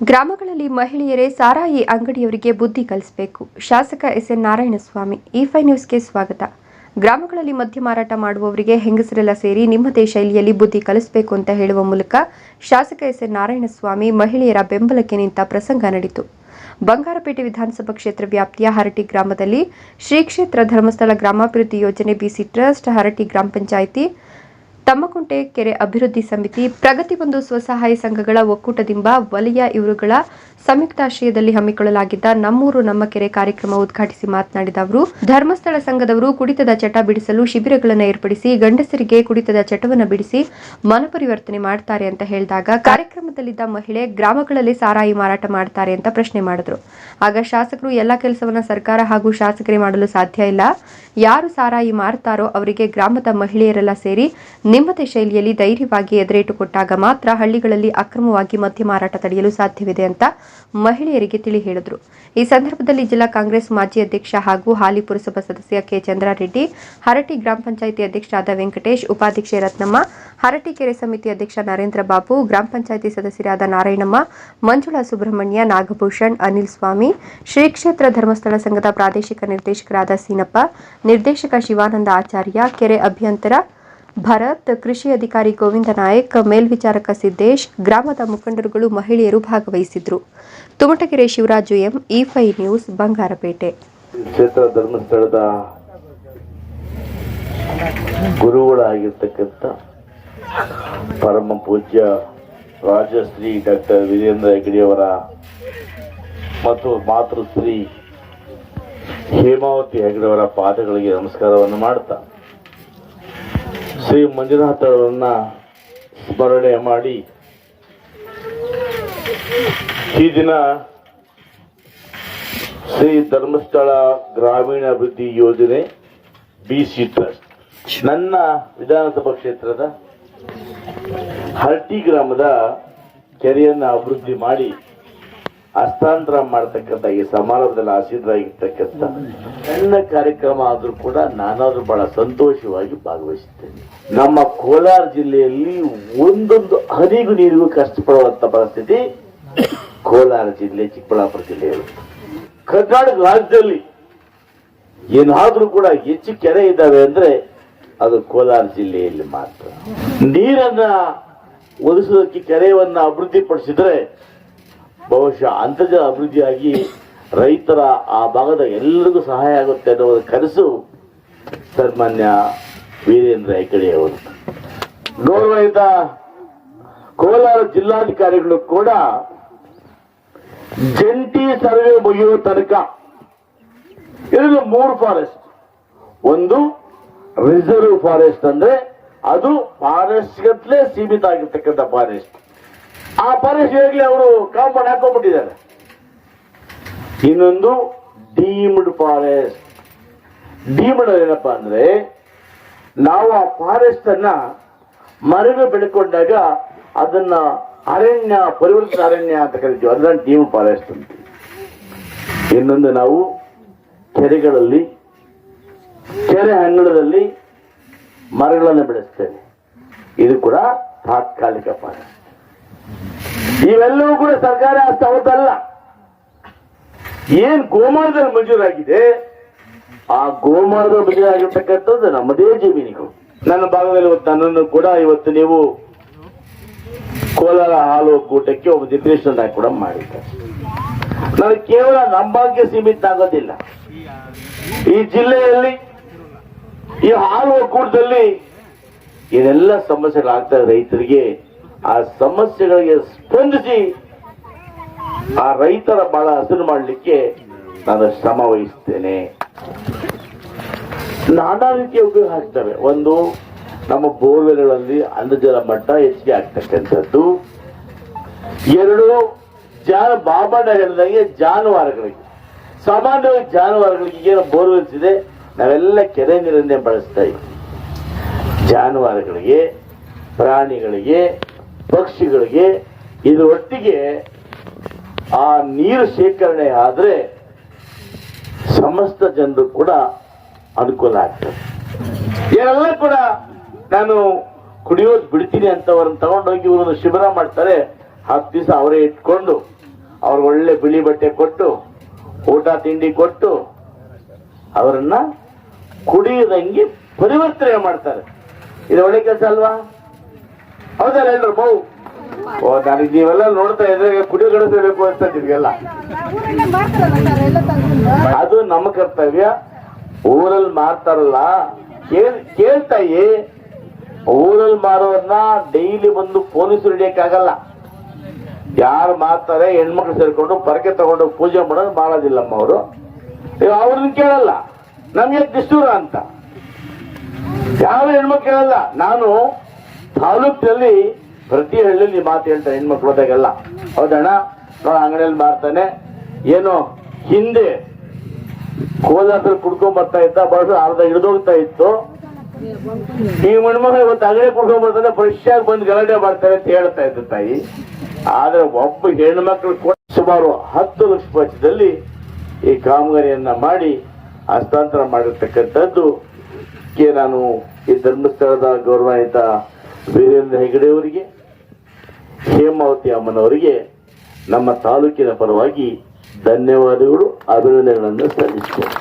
ಗ್ರಾಮಗಳಲ್ಲಿ ಮಹಿಳೆಯರೇ ಸಾರಾಯಿ ಅಂಗಡಿಯವರಿಗೆ ಬುದ್ಧಿ ಕಲಿಸಬೇಕು. ಶಾಸಕ ಎಸ್ ಎನ್ ನಾರಾಯಣಸ್ವಾಮಿ ಈ ಫೈ ನ್ಯೂಸ್ಗೆ ಸ್ವಾಗತ. ಗ್ರಾಮಗಳಲ್ಲಿ ಮದ್ಯ ಮಾರಾಟ ಮಾಡುವವರಿಗೆ ಹೆಂಗಸರೆಲ್ಲ ಸೇರಿ ನಿಮ್ಮದೇ ಶೈಲಿಯಲ್ಲಿ ಬುದ್ಧಿ ಕಲಿಸಬೇಕು ಅಂತ ಹೇಳುವ ಮೂಲಕ ಶಾಸಕ ಎಸ್ ಎನ್ ನಾರಾಯಣಸ್ವಾಮಿ ಮಹಿಳೆಯರ ಬೆಂಬಲಕ್ಕೆ ನಿಂತ ಪ್ರಸಂಗ ನಡೆಯಿತು. ಬಂಗಾರಪೇಟೆ ವಿಧಾನಸಭಾ ಕ್ಷೇತ್ರ ವ್ಯಾಪ್ತಿಯ ಹರಟಿ ಗ್ರಾಮದಲ್ಲಿ ಶ್ರೀ ಕ್ಷೇತ್ರ ಧರ್ಮಸ್ಥಳ ಗ್ರಾಮಾಭಿವೃದ್ಧಿ ಯೋಜನೆ ಬಿಸಿ ಟ್ರಸ್ಟ್ ಹರಟಿ ಗ್ರಾಮ ಪಂಚಾಯಿತಿ ತಮ್ಮಕುಂಟೆ ಕೆರೆ ಅಭಿವೃದ್ಧಿ ಸಮಿತಿ, ಪ್ರಗತಿ ಒಂದು ಸ್ವಸಹಾಯ ಸಂಘಗಳ ಒಕ್ಕೂಟದಿಂದ ವಲಯ ಇವರುಗಳ ಸಂಯುಕ್ತಾಶ್ರಯದಲ್ಲಿ ಹಮ್ಮಿಕೊಳ್ಳಲಾಗಿದ್ದ ನಮ್ಮೂರು ನಮ್ಮ ಕೆರೆ ಕಾರ್ಯಕ್ರಮ ಉದ್ಘಾಟಿಸಿ ಮಾತನಾಡಿದ ಅವರು, ಧರ್ಮಸ್ಥಳ ಸಂಘದವರು ಕುಡಿತದ ಚಟ ಬಿಡಿಸಲು ಶಿಬಿರಗಳನ್ನು ಏರ್ಪಡಿಸಿ, ಗಂಡಸರಿಗೆ ಕುಡಿತದ ಚಟವನ್ನು ಬಿಡಿಸಿ ಮನಪರಿವರ್ತನೆ ಮಾಡ್ತಾರೆ ಅಂತ ಹೇಳಿದಾಗ, ಕಾರ್ಯಕ್ರಮದಲ್ಲಿದ್ದ ಮಹಿಳೆ ಗ್ರಾಮಗಳಲ್ಲಿ ಸಾರಾಯಿ ಮಾರಾಟ ಮಾಡ್ತಾರೆ ಅಂತ ಪ್ರಶ್ನೆ ಮಾಡಿದ್ರು. ಆಗ ಶಾಸಕರು, ಎಲ್ಲ ಕೆಲಸವನ್ನ ಸರ್ಕಾರ ಹಾಗೂ ಶಾಸಕರೇ ಮಾಡಲು ಸಾಧ್ಯ ಇಲ್ಲ. ಯಾರು ಸಾರಾಯಿ ಮಾರ್ತಾರೋ ಅವರಿಗೆ ಗ್ರಾಮದ ಮಹಿಳೆಯರೆಲ್ಲ ಸೇರಿ ನಿಮ್ಮದೇ ಶೈಲಿಯಲ್ಲಿ ಧೈರ್ಯವಾಗಿ ಎದುರೇಟು ಕೊಟ್ಟಾಗ ಮಾತ್ರ ಹಳ್ಳಿಗಳಲ್ಲಿ ಅಕ್ರಮವಾಗಿ ಮದ್ಯ ಮಾರಾಟ ತಡೆಯಲು ಸಾಧ್ಯವಿದೆ ಅಂತ ಮಹಿಳೆಯರಿಗೆ ತಿಳಿ ಹೇಳಿದ್ರು. ಈ ಸಂದರ್ಭದಲ್ಲಿ ಜಿಲ್ಲಾ ಕಾಂಗ್ರೆಸ್ ಮಾಜಿ ಅಧ್ಯಕ್ಷ ಹಾಗೂ ಹಾಲಿ ಪುರಸಭಾ ಸದಸ್ಯ ಕೆ ಚಂದ್ರಾರೆಡ್ಡಿ, ಹರಟಿ ಗ್ರಾಮ ಪಂಚಾಯಿತಿ ಅಧ್ಯಕ್ಷರಾದ ವೆಂಕಟೇಶ್, ಉಪಾಧ್ಯಕ್ಷೆ ರತ್ನಮ್ಮ, ಹರಟಿ ಕೆರೆ ಸಮಿತಿ ಅಧ್ಯಕ್ಷ ನರೇಂದ್ರ ಬಾಬು, ಗ್ರಾಮ ಪಂಚಾಯಿತಿ ಸದಸ್ಯರಾದ ನಾರಾಯಣಮ್ಮ, ಮಂಜುಳಾ ಸುಬ್ರಹ್ಮಣ್ಯ, ನಾಗಭೂಷಣ್, ಅನಿಲ್ ಸ್ವಾಮಿ, ಶ್ರೀ ಕ್ಷೇತ್ರ ಧರ್ಮಸ್ಥಳ ಸಂಘದ ಪ್ರಾದೇಶಿಕ ನಿರ್ದೇಶಕರಾದ ಸೀನಪ್ಪ, ನಿರ್ದೇಶಕ ಶಿವಾನಂದ ಆಚಾರ್ಯ, ಕೆರೆ ಅಭ್ಯಂತರ ಭರತ್, ಕೃಷಿ ಅಧಿಕಾರಿ ಗೋವಿಂದ ನಾಯಕ್, ಮೇಲ್ವಿಚಾರಕ ಸಿದ್ದೇಶ್, ಗ್ರಾಮದ ಮುಖಂಡರುಗಳು, ಮಹಿಳೆಯರು ಭಾಗವಹಿಸಿದ್ರು. ತುಮಟಗೆರೆ ಶಿವರಾಜು ಎಂ, ಇ ಫೈ ನ್ಯೂಸ್, ಬಂಗಾರಪೇಟೆ. ಕ್ಷೇತ್ರ ಧರ್ಮಸ್ಥಳದ ಗುರುಗಳಾಗಿರ್ತಕ್ಕಂಥ ಪರಮ ಪೂಜ್ಯ ರಾಜಶ್ರೀ ಡಾಕ್ಟರ್ ವೀರೇಂದ್ರ ಹೆಗಡೆಯವರ ಮತ್ತು ಮಾತೃಶ್ರೀ ಹೇಮಾವತಿ ಹೆಗಡೆಯವರ ಪಾದಗಳಿಗೆ ನಮಸ್ಕಾರವನ್ನು ಮಾಡ್ತಾ ಶ್ರೀ ಮಂಜುನಾಥರನ್ನ ಸ್ಮರಣೆ ಮಾಡಿ ಈ ದಿನ ಶ್ರೀ ಧರ್ಮಸ್ಥಳ ಗ್ರಾಮೀಣ ಅಭಿವೃದ್ಧಿ ಯೋಜನೆ ಬಿಸಿ ಟ್ರಸ್ಟ್. ನನ್ನ ವಿಧಾನಸಭಾ ಕ್ಷೇತ್ರದ ಹರಟಿ ಗ್ರಾಮದ ಕೆರೆಯನ್ನು ಅಭಿವೃದ್ಧಿ ಮಾಡಿ ಹಸ್ತಾಂತರ ಮಾಡ್ತಕ್ಕಂಥ ಈ ಸಮಾರಂಭದಲ್ಲಿ ಆಶೀರ್ವಾಗಿರ್ತಕ್ಕಂಥ ಸಣ್ಣ ಕಾರ್ಯಕ್ರಮ ಆದರೂ ಕೂಡ ನಾನಾದ್ರೂ ಬಹಳ ಸಂತೋಷವಾಗಿ ಭಾಗವಹಿಸುತ್ತೇನೆ. ನಮ್ಮ ಕೋಲಾರ ಜಿಲ್ಲೆಯಲ್ಲಿ ಒಂದೊಂದು ಹನಿಗೂ ನೀರಿಗೂ ಕಷ್ಟಪಡುವಂತ ಪರಿಸ್ಥಿತಿ ಕೋಲಾರ ಜಿಲ್ಲೆ, ಚಿಕ್ಕಬಳ್ಳಾಪುರ ಜಿಲ್ಲೆಯಲ್ಲಿ. ಕರ್ನಾಟಕ ರಾಜ್ಯದಲ್ಲಿ ಏನಾದರೂ ಕೂಡ ಹೆಚ್ಚು ಕೆರೆ ಇದ್ದಾವೆ ಅಂದ್ರೆ ಅದು ಕೋಲಾರ ಜಿಲ್ಲೆಯಲ್ಲಿ ಮಾತ್ರ. ನೀರನ್ನ ಒದಗಿಸೋದಕ್ಕೆ ಕೆರೆಯನ್ನ ಅಭಿವೃದ್ಧಿಪಡಿಸಿದ್ರೆ ಬಹುಶಃ ಅಂತರ್ಜಲ ಅಭಿವೃದ್ಧಿಯಾಗಿ ರೈತರ ಆ ಭಾಗದ ಎಲ್ಲರಿಗೂ ಸಹಾಯ ಆಗುತ್ತೆ ಅನ್ನೋ ಕನಸು ಸನ್ಮಾನ್ಯ ವೀರೇಂದ್ರ ಹೆಗಡೆ ಅವರು. ಗೌರವಿತ ಕೋಲಾರ ಜಿಲ್ಲಾಧಿಕಾರಿಗಳು ಕೂಡ ಜಂಟಿ ಸರ್ವೆ ಮುಗಿಯುವ ತನಕ ಇದು ಮೂರು ಫಾರೆಸ್ಟ್ ಒಂದು ರಿಸರ್ವ್ ಫಾರೆಸ್ಟ್ ಅಂದ್ರೆ ಅದು ಫಾರೆಸ್ಟ್ ಗತ್ಲೆ ಸೀಮಿತ ಆಗಿರ್ತಕ್ಕಂಥ ಫಾರೆಸ್ಟ್ ಆ ಫಾರೆಸ್ಟ್ ಹೇಗ್ಲಿ ಅವರು ಕಾಂಪೌಂಡ್ ಹಾಕೊಂಡ್ಬಿಟ್ಟಿದ್ದಾರೆ. ಇನ್ನೊಂದು ಡೀಮ್ಡ್ ಫಾರೆಸ್ಟ್. ಡೀಮ್ಡ್ ಏನಪ್ಪ ಅಂದ್ರೆ ನಾವು ಆ ಫಾರೆಸ್ಟ್ ಅನ್ನ ಮರಗ ಬೆಳ್ಕೊಂಡಾಗ ಅದನ್ನ ಅರಣ್ಯ ಪರಿವರ್ತನೆ ಅರಣ್ಯ ಅಂತ ಕರಿತೀವಿ. ಅದನ್ನ ಡೀಮ್ ಫಾರೆಸ್ಟ್ ಅಂತ ಇನ್ನೊಂದು ನಾವು ಕೆರೆಗಳಲ್ಲಿ, ಕೆರೆ ಅಂಗಳದಲ್ಲಿ ಮರಗಳನ್ನು ಬೆಳೆಸ್ತೇವೆ. ಇದು ಕೂಡ ತಾತ್ಕಾಲಿಕ ಫಾರೆಸ್ಟ್ ಇವೆಲ್ಲವೂ ಕೂಡ ಸರ್ಕಾರ ಹಸ್ತವತ್ತಲ್ಲ ಏನ್ ಗೋಮಾರದಲ್ಲಿ ಮಂಜೂರಾಗಿದೆ? ಆ ಗೋಮಾರದ ಮಂಜೂರಾಗಿರ್ತಕ್ಕಂಥದ್ದು ನಮ್ಮದೇ ಜಮೀನಿಗೆ. ನನ್ನ ಭಾಗದಲ್ಲಿ ಇವತ್ತು ನನ್ನನ್ನು ಕೂಡ ಇವತ್ತು ನೀವು ಕೋಲಾರ ಹಾಲು ಒಕ್ಕೂಟಕ್ಕೆ ಒಬ್ಬ ನಿರ್ದೇಶನ ಕೂಡ ಮಾಡಿದ್ದಾರೆ. ನನಗೆ ಕೇವಲ ನಮ್ಮ ಭಾಗ್ಯ ಸೀಮಿತ ಆಗೋದಿಲ್ಲ. ಈ ಜಿಲ್ಲೆಯಲ್ಲಿ ಈ ಹಾಲು ಒಕ್ಕೂಟದಲ್ಲಿ ಇದೆಲ್ಲ ಸಮಸ್ಯೆಗಳಾಗ್ತದೆ ರೈತರಿಗೆ. ಆ ಸಮಸ್ಯೆಗಳಿಗೆ ಸ್ಪಂದಿಸಿ ಆ ರೈತರ ಬಹಳ ಹಸಿರು ಮಾಡಲಿಕ್ಕೆ ನಾನು ಶ್ರಮ ವಹಿಸ್ತೇನೆ. ನಾನಾ ರೀತಿಯ ಉಪಯೋಗ ಆಗ್ತವೆ. ಒಂದು, ನಮ್ಮ ಬೋರ್ವೆಲ್ಗಳಲ್ಲಿ ಅಂದಜಲ ಮಟ್ಟ ಹೆಚ್ಚಿಗೆ ಆಗ್ತಕ್ಕಂಥದ್ದು. ಎರಡು, ಜಾನ ಬಾಬಣ್ಣ ಹೇಳಿದಂಗೆ ಜಾನುವಾರುಗಳಿಗೆ. ಸಾಮಾನ್ಯವಾಗಿ ಜಾನುವಾರುಗಳಿಗೆ ಏನು ಬೋರ್ವೆಲ್ಸ್ ಇದೆ? ನಾವೆಲ್ಲ ಕೆರೆ ನೀರನ್ನೇ ಬಳಸ್ತಾ ಇದ್ದೀವಿ. ಜಾನುವಾರುಗಳಿಗೆ, ಪ್ರಾಣಿಗಳಿಗೆ ಪಕ್ಷಿಗಳಿಗೆ ಇದರೊಟ್ಟಿಗೆ ಆ ನೀರು ಶೇಖರಣೆ ಆದರೆ ಸಮಸ್ತ ಜನರು ಕೂಡ ಅನುಕೂಲ ಆಗ್ತದೆ. ಇವೆಲ್ಲ ಕೂಡ ನಾನು ಕುಡಿಯೋದು ಬಿಡ್ತೀನಿ ಅಂತವ್ರನ್ನ ತಗೊಂಡೋಗಿ ಇವ್ರನ್ನ ಶಿಬಿರ ಮಾಡ್ತಾರೆ. ಹತ್ತು ದಿವಸ ಅವರೇ ಇಟ್ಕೊಂಡು ಅವ್ರಿಗೆ ಒಳ್ಳೆ ಬಿಳಿ ಬಟ್ಟೆ ಕೊಟ್ಟು, ಊಟ ತಿಂಡಿ ಕೊಟ್ಟು ಅವರನ್ನ ಕುಡಿಯದಂಗೆ ಪರಿವರ್ತನೆ ಮಾಡ್ತಾರೆ. ಇದು ಒಳ್ಳೆ ಕೆಲಸ ಅಲ್ವಾ? ಹೌದಲ್ಲ ಎಲ್ರು ಬೌ ಓ, ನನಗೆ ನೀವೆಲ್ಲ ನೋಡ್ತಾ ಇದ್ರೆ ಕುಡಿಯೋ ಗಡಿಸಬೇಕು ಅಂತ ನಿಮ್ಗೆಲ್ಲ ಅದು ನಮ್ಮ ಕರ್ತವ್ಯ. ಊರಲ್ಲಿ ಮಾರ್ತಾರಲ್ಲ. ಕೇಳ್, ಕೇಳ್ತಾಯಿ, ಊರಲ್ಲಿ ಮಾರೋರ್ನ ಡೈಲಿ ಬಂದು ಪೊಲೀಸರು ಹಿಡಿಯಕ್ಕಾಗಲ್ಲ. ಯಾರು ಮಾರ್ತಾರೆ, ಹೆಣ್ಮಕ್ಳು ಸೇರ್ಕೊಂಡು ಪರಕೆ ತಗೊಂಡು ಪೂಜೆ ಮಾಡೋದು ಮಾಡೋದಿಲ್ಲಮ್ಮ ಅವರು. ಅವ್ರನ್ನ ಕೇಳಲ್ಲ. ನಮ್ಗೆ ದಿಸ್ತೂರ ಅಂತ? ಯಾವ ಹೆಣ್ಮಕ್ಳು ಕೇಳಲ್ಲ. ನಾನು ತಾಲೂಕಿನಲ್ಲಿ ಪ್ರತಿ ಹಳ್ಳಿಯಲ್ಲಿ ಮಾತು ಹೇಳ್ತಾರೆ ಹೆಣ್ಮಕ್ಳು ಹೋದಾಗೆಲ್ಲ ಹೌದಣ್ಣ? ನೋಡ, ಅಂಗಡಿಯಲ್ಲಿ ಮಾರ್ತಾನೆ. ಏನು, ಹಿಂದೆ ಕೋಲಾರದಲ್ಲಿ ಕುಡ್ಕೊಂಡ್ ಬರ್ತಾ ಇದ್ದ ಬಸ್ ಅರ್ಧ ಹಿಡಿದೋಗ್ತಾ ಇತ್ತು. ಈ ಹೆಣ್ಮಕ್ಳು ಇವತ್ತು ಅಂಗಡಿ ಕುಡ್ಕೊಂಡ್ ಬರ್ತಾನೆ ಫ್ರೆಶ್ ಆಗಿ ಬಂದು ಗಲಾಟೆ ಮಾಡ್ತಾರೆ ಅಂತ ಹೇಳ್ತಾ ಇದ್ದ ತಾಯಿ. ಆದ್ರೆ ಒಬ್ಬ ಹೆಣ್ಮಕ್ಳು ಸುಮಾರು ಹತ್ತು ಲಕ್ಷ ವೆಚ್ಚದಲ್ಲಿ ಈ ಕಾಮಗಾರಿಯನ್ನ ಮಾಡಿ ಹಸ್ತಾಂತರ ಮಾಡಿರ್ತಕ್ಕಂಥದ್ದು. ಏ ನಾನು ಈ ಧರ್ಮಸ್ಥಳದ ಗೌರವಾನ್ವಿತ ವೀರೇಂದ್ರ ಹೆಗಡೆಯವರಿಗೆ ಹೇಮಾವತಿ ಅಮ್ಮನವರಿಗೆ ನಮ್ಮ ತಾಲೂಕಿನ ಪರವಾಗಿ ಧನ್ಯವಾದಗಳು ಅಭಿನಂದನೆಗಳನ್ನು ಸಲ್ಲಿಸ್ತೇನೆ.